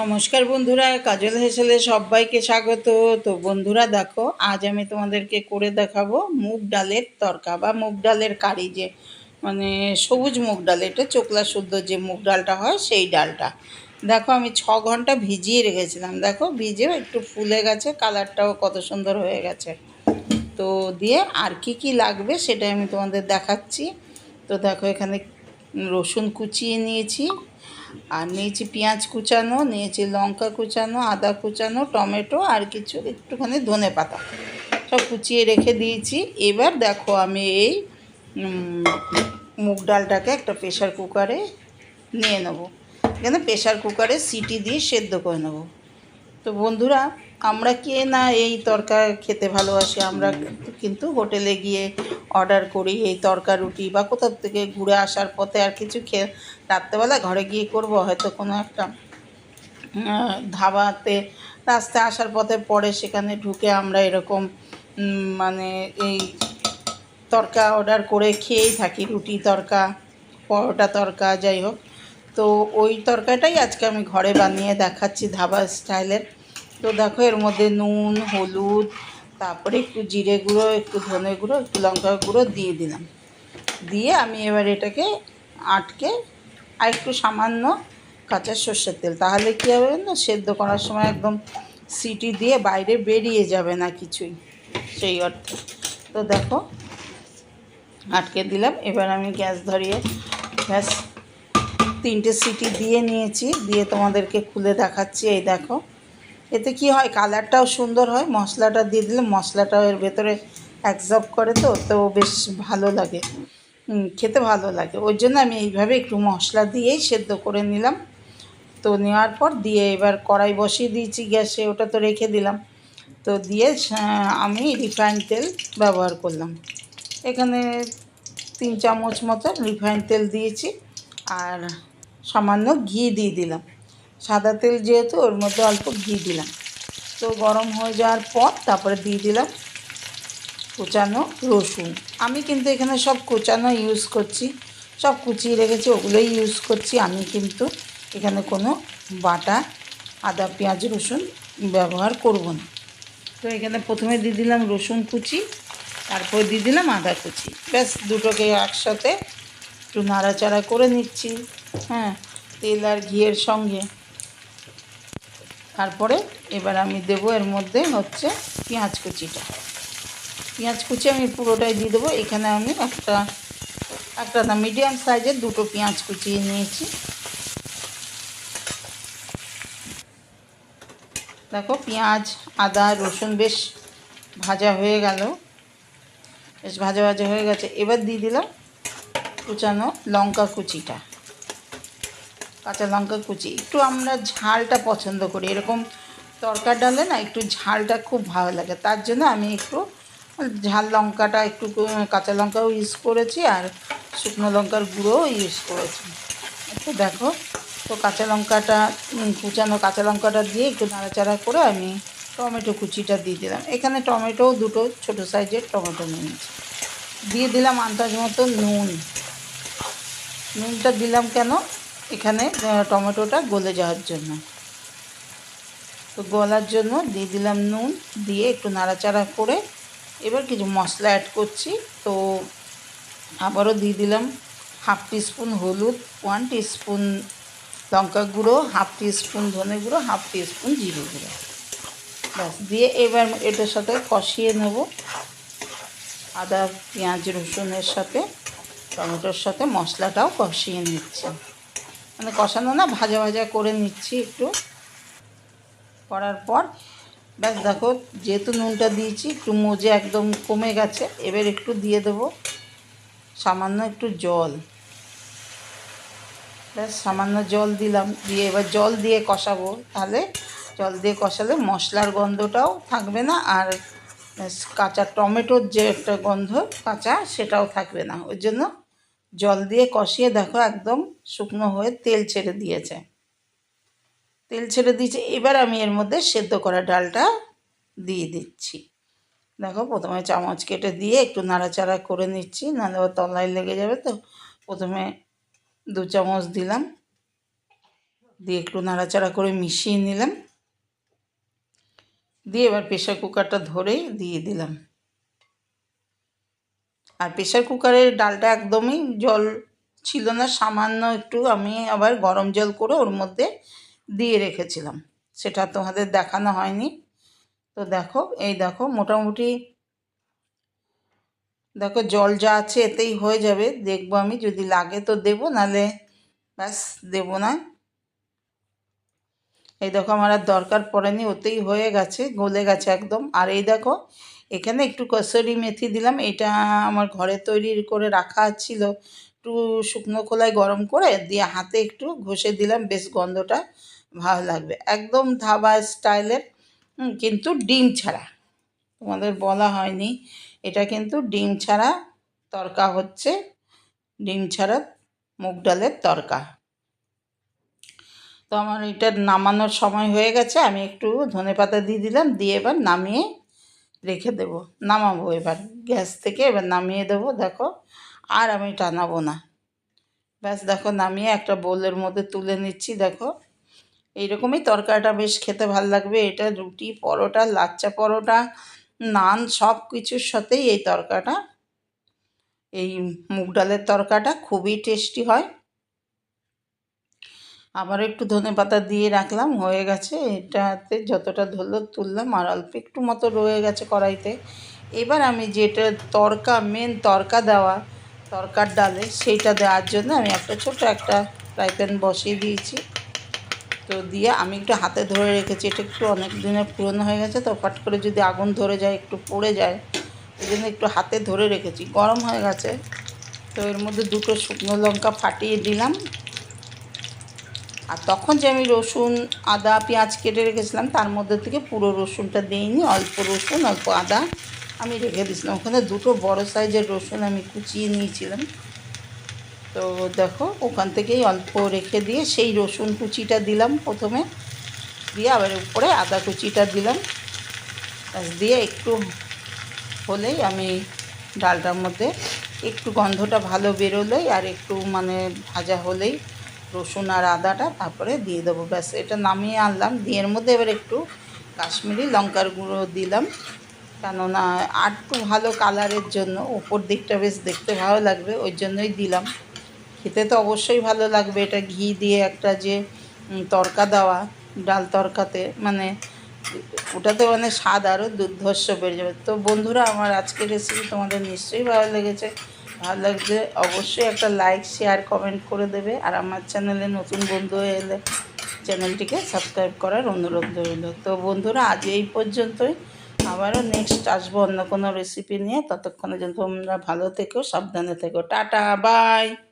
নমস্কার বন্ধুরা, কাজল হেসেলে সবাইকে স্বাগত। তো বন্ধুরা দেখো, আজ আমি তোমাদেরকে করে দেখাবো মুগ ডালের তরকা বা মুগ ডালের কারি যে মানে সবুজ মুগ ডাল, এটা চোকলা শুদ্ধ যে মুগ ডালটা হয় সেই ডালটা। দেখো, আমি ছ ঘণ্টা ভিজিয়ে রেখেছিলাম। দেখো, ভিজেও একটু ফুলে গেছে, কালারটাও কত সুন্দর হয়ে গেছে। তো দিয়ে আর কি কি লাগবে সেটা আমি তোমাদের দেখাচ্ছি। তো দেখো, এখানে রসুন কুচিয়ে নিয়েছি আর নিয়েছি পেঁয়াজ কুচানো, নিয়েছি লঙ্কা কুচানো, আদা কুচানো, টমেটো আর কিছু, একটুখানি ধনে পাতা। সব কুচিয়ে রেখে দিয়েছি। এবার দেখো আমি এই মুগ ডালটাকে একটা প্রেশার কুকারে নিয়ে নেব। এখানে প্রেশার কুকারে সিটি দিয়ে সেদ্ধ করে নেব। তো বন্ধুরা, আমরা কে না এই তরকা খেতে ভালোবাসি, আমরা কিন্তু হোটেলে গিয়ে অর্ডার করি এই তরকা রুটি বা কোথাও থেকে ঘুরে আসার পথে আর কিছু খেয়ে রাত্রেবেলা ঘরে গিয়ে করব, হয়তো কোনো একটা ধাবাতে রাস্তায় আসার পথে পরে সেখানে ঢুকে আমরা এরকম মানে এই তরকা অর্ডার করে খেয়েই থাকি, রুটি তরকা, পরোটা তরকা, যাই হোক। তো ওই তরকাটাই আজকে আমি ঘরে বানিয়ে দেখাচ্ছি ধাবা স্টাইলের তো দেখো এর মধ্যে নুন, হলুদ, তারপরে একটু জিরে গুঁড়ো, একটু ধনে গুঁড়ো, একটু লঙ্কা গুঁড়ো দিয়ে দিলাম। দিয়ে আমি এবার এটাকে আটকে আর একটু সামান্য কাঁচা সর্ষের তেল। তাহলে কী হবে না, সেদ্ধ করার সময় একদম সিটি দিয়ে বাইরে বেরিয়ে যাবে না কিছুই, সেই অর্থে। তো দেখো, আটকে দিলাম। এবার আমি গ্যাস ধরিয়ে গ্যাস তিনটে সিটি দিয়ে নিয়েছি। দিয়ে তোমাদেরকে খুলে দেখাচ্ছি, এই দেখো। এতে কি হয়? কালারটাও সুন্দর হয়, মশলাটা দিয়ে দিলে মশলাটাও এর ভেতরে অ্যাবজর্ব করে তো তো বেশ ভালো লাগে। খেতে ভালো লাগে। ওই জন্য আমি এইভাবে একটু মশলা দিয়েই সেদ্ধ করে নিলাম। তো নেওয়ার পর দিয়ে এবার কড়াই বসিয়ে দিয়েছি গ্যাসে, ওটা তো রেখে দিলাম। তো দিয়ে আমি রিফাইন তেল ব্যবহার করলাম। এখানে তিন চামচ মতো রিফাইন তেল দিয়েছি। আর সামান্য ঘি দিয়ে দিলাম। সাদা তেল যেহেতু, ওর মধ্যে অল্প ঘি দিলাম। তো গরম হয়ে যাওয়ার পর তারপরে দিয়ে দিলাম কুচানো রসুন। আমি কিন্তু এখানে সব কুচানো ইউজ করছি, সব কুচিয়ে রেখেছি, ওগুলোই ইউজ করছি। আমি কিন্তু এখানে কোনো বাটা, আদা, পেঁয়াজ, রসুন ব্যবহার করব না। তো এখানে প্রথমে দিয়ে দিলাম রসুন কুচি, তারপর দিয়ে দিলাম আদা কুচি। ব্যাস, দুটোকে একসাথে একটু নাড়াচাড়া করে নিচ্ছি হ্যাঁ তেল আর ঘিয়ের সঙ্গে। তারপরে এবার আমি দেবো এর মধ্যে হচ্ছে পেঁয়াজ কুচিটা। পেঁয়াজ কুচি আমি পুরোটাই দিয়ে দেবো। এখানে আমি একটা একটা না মিডিয়াম সাইজের দুটো পেঁয়াজ কুচিয়ে নিয়েছি। দেখো পেঁয়াজ, আদা, রসুন বেশ ভাজা হয়ে গেল। বেশ ভাজা ভাজা হয়ে গেছে। এবার দিয়ে দিলাম কুচানো লঙ্কা কুচিটা। কাঁচা লঙ্কা কুচি। একটু আমরা ঝালটা পছন্দ করি। এরকম তরকার ডালে না একটু ঝালটা খুব ভালো লাগে। তার জন্য আমি একটু ঝাল লঙ্কাটা একটু কাঁচা লঙ্কাও ইউজ করেছি আর শুকনো লঙ্কার গুঁড়োও ইউজ করেছি। তো দেখো, তো কাঁচা লঙ্কাটা কুচানো কাঁচা লঙ্কাটা দিয়ে একটু নাড়াচাড়া করে আমি টমেটো কুচিটা দিয়ে দিলাম। এখানে টমেটো দুটো ছোটো সাইজের টমেটো নিয়েছি। দিয়ে দিলাম আন্দাজ মতো নুন। নুনটা দিলাম কেন? এখানে টমেটোটা গলে যাওয়ার জন্য। তো গলার জন্য দিয়ে দিলাম নুন, দিয়ে একটু নাড়াচাড়া করে এবার কিছু মশলা অ্যাড করছি। তো আবারও দিয়ে দিলাম হাফ টিস্পুন হলুদ ওয়ান টিস্পুন লঙ্কা গুঁড়ো হাফ টিস্পুন ধনে গুঁড়ো হাফ টিস্পুন জিরে গুঁড়ো। ব্যাস, দিয়ে এবার এটার সাথে কষিয়ে নেব। আদা, পেঁয়াজ, রসুনের সাথে, টমেটোর সাথে মশলাটাও কষিয়ে নিচ্ছি। মানে কষানো না, ভাজা ভাজা করে নিচ্ছি একটু। করার পর, ব্যাস দেখো, যেহেতু নুনটা দিয়েছি, একটু মজে একদম কমে গেছে, এবার একটু দিয়ে দেবো সামান্য একটু জল। ব্যাস সামান্য জল দিলাম, দিয়ে এবার জল দিয়ে কষাবো। তাহলে জল দিয়ে কষালে মশলার গন্ধটাও থাকবে না, আর কাঁচা টমেটোর যে একটা গন্ধ, কাঁচা সেটাও থাকবে না। ওই জন্য জল দিয়ে কষিয়ে দেখো একদম শুকনো হয়ে তেল ছেড়ে দিয়েছে। তেল ছেড়ে দিয়েছে, এবার আমি এর মধ্যে সেদ্ধ করা ডালটা দিয়ে দিচ্ছি। দেখো প্রথমে চামচ কেটে দিয়ে একটু নাড়াচাড়া করে নিচ্ছি, নাহলে তলায় লেগে যাবে তো। প্রথমে দু চামচ দিলাম, দিয়ে একটু নাড়াচাড়া করে মিশিয়ে নিলাম। দিয়ে এবার প্রেশার কুকারটা ধরেই দিয়ে দিলাম। আর প্রেশার কুকারের ডালটা একদমই জল ছিল না, সামান্য একটু আমি আবার গরম জল করে ওর মধ্যে দিয়ে রেখেছিলাম। সেটা তোমাদের দেখানো হয়নি। তো দেখো, এই দেখো মোটামুটি দেখো জল যা আছে এতেই হয়ে যাবে। দেখব আমি, যদি লাগে তো দেবো, নালে ব্যাস দেবো না। এই দেখো আমার আর দরকার পড়েনি, ওতেই হয়ে গেছে, গলে গেছে একদম। আর এই দেখো এখানে একটু কসুরি মেথি দিলাম। এটা আমার ঘরে তৈরি করে রাখা ছিল। একটু শুকনো খোলায় গরম করে দিয়ে হাতে একটু ঘষে দিলাম। বেশ গন্ধটা ভালো লাগবে। একদম ধাবা স্টাইলের কিন্তু ডিম ছাড়া। তোমাদের বলা হয়নি। এটা কিন্তু ডিম ছাড়া তরকা হচ্ছে। ডিম ছাড়া মুগ ডালের তরকা। তো আমার এটা নামানোর সময় হয়ে গেছে। আমি একটু ধনে পাতা দিয়ে দিলাম। দিয়ে এবার নামিয়ে রেখে দেবো। নামাবো এবার। গ্যাস থেকে এবার নামিয়ে দেবো, দেখো। আর আমি টানাবো না। ব্যাস, দেখো, নামিয়ে একটা বোলের মধ্যে তুলে নিচ্ছি, দেখো। এইরকমই তরকারিটা বেশ খেতে ভালো লাগবে। এটা রুটি, পরোটা, লাচ্চা পরোটা, নান, সব কিছুর সাথেই এই তরকাটা এই মুগ ডালের তরকাটা খুবই টেস্টি হয়। আবার একটু ধনে পাতা দিয়ে রাখলাম, হয়ে গেছে। এটাতে যতটা ধরলো তুললাম আর অল্প একটু মতো রয়ে গেছে কড়াইতে। এবার আমি যেটা তরকা মেন তরকা দেওয়া, তরকার ডালে সেইটা দেওয়ার জন্য আমি একটা ছোট একটা ফ্রাই প্যান বসিয়ে দিয়েছি। তো দিয়ে আমি একটু হাতে ধরে রেখেছি, এটা একটু অনেক দিনের পুরনো হয়ে গেছে, তো ফট করে যদি আগুন ধরে যায়, একটু পড়ে যায় ওই জন্য একটু হাতে ধরে রেখেছি। গরম হয়ে গেছে, তো এর মধ্যে দুটো শুকনো লঙ্কা ফাটিয়ে দিলাম। আর তখন যে আমি রসুন, আদা, পেঁয়াজ কেটে রেখেছিলাম, তার মধ্যে থেকে পুরো রসুনটা দিইনি অল্প রসুন, অল্প আদা আমি রেখে দিয়েছিলাম। ওখানে দুটো বড় সাইজের রসুন আমি কুচিয়ে নিয়েছিলাম। তো দেখো, ওখান থেকেই অল্প রেখে দিয়ে সেই রসুন কুচিটা দিলাম প্রথমে। দিয়ে আবার উপরে আদা কুচিটা দিলাম। দিয়ে একটু হলেই আমি ডালটার মধ্যে একটু গন্ধটা ভালো বেরোলেই আর একটু মানে ভাজা হলেই রসুন আর আদাটা তারপরে দিয়ে দেবো। ব্যাস, এটা নামিয়ে আনলাম। দিয়ে এর মধ্যে এবার একটু কাশ্মীরি লঙ্কার গুঁড়ো দিলাম। কেননা আর একটু ভালো কালারের জন্য, ওপর দিকটা বেশ দেখতে ভালো লাগবে, ওই জন্যই দিলাম। খেতে তো অবশ্যই ভালো লাগবে, এটা ঘি দিয়ে একটা যে তরকা দেওয়া, ডাল তরকাতে মানে ওটাতে মানে স্বাদ আরও দুর্ধর্ষ বেড়ে যাবে। তো বন্ধুরা, আমার আজকের রেসিপি তোমাদের নিশ্চয়ই ভালো লেগেছে। ভালো লাগলে অবশ্যই একটা লাইক শেয়ার কমেন্ট করে দেবে। আর আমার চ্যানেলে নতুন বন্ধু এলে চ্যানেলটিকে সাবস্ক্রাইব করার অনুরোধ রইল। তো বন্ধুরা, আজ এই পর্যন্তই। আবারও নেক্সট আসব অন্য কোনো রেসিপি নিয়ে। ততক্ষণে যেন তোমরা ভালো থেকো, সাবধানে থেকো। Tata bye